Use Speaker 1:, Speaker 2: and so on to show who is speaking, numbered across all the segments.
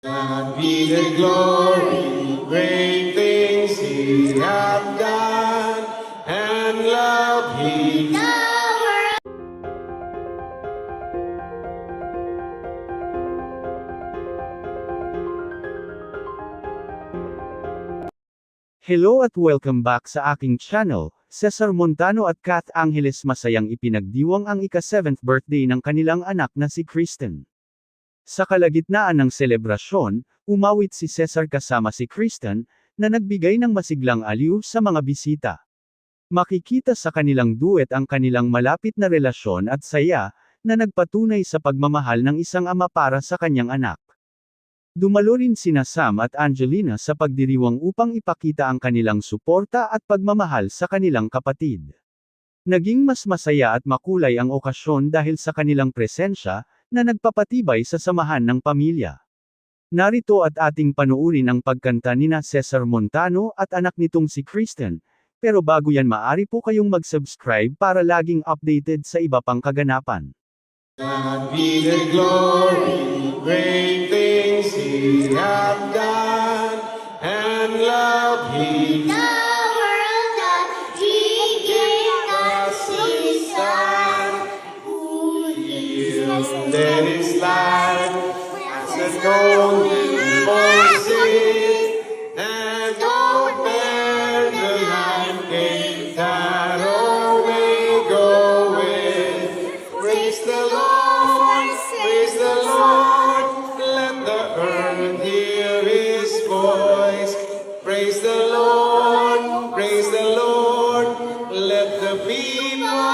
Speaker 1: God be the glory, great things He hath done, and love He
Speaker 2: Hello at welcome back sa aking channel, Cesar Montano at Kath Angeles masayang ipinagdiwang ang ika-7th birthday ng kanilang anak na si Kristen. Sa kalagitnaan ng selebrasyon, umawit si Cesar kasama si Kristen, na nagbigay ng masiglang aliw sa mga bisita. Makikita sa kanilang duet ang kanilang malapit na relasyon at saya, na nagpatunay sa pagmamahal ng isang ama para sa kanyang anak. Dumalo rin sina Sam at Angelina sa pagdiriwang upang ipakita ang kanilang suporta at pagmamahal sa kanilang kapatid. Naging mas masaya at makulay ang okasyon dahil sa kanilang presensya, na nagpapatibay sa samahan ng pamilya. Narito at ating panuurin ang pagkanta ni na Cesar Montano at anak nitong si Kristen, pero bago yan maari po kayong mag-subscribe para laging updated sa iba pang kaganapan.
Speaker 1: God the glory, great things He hath done, and love He
Speaker 3: The is
Speaker 1: Let His light as a golden Moses, and open the light gate that away goeth. Praise the Lord, praise the Lord, let the earth hear His voice. Praise the Lord, praise the Lord, let the people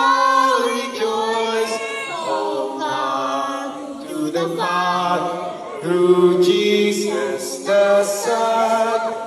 Speaker 1: the Father, through Jesus the Son,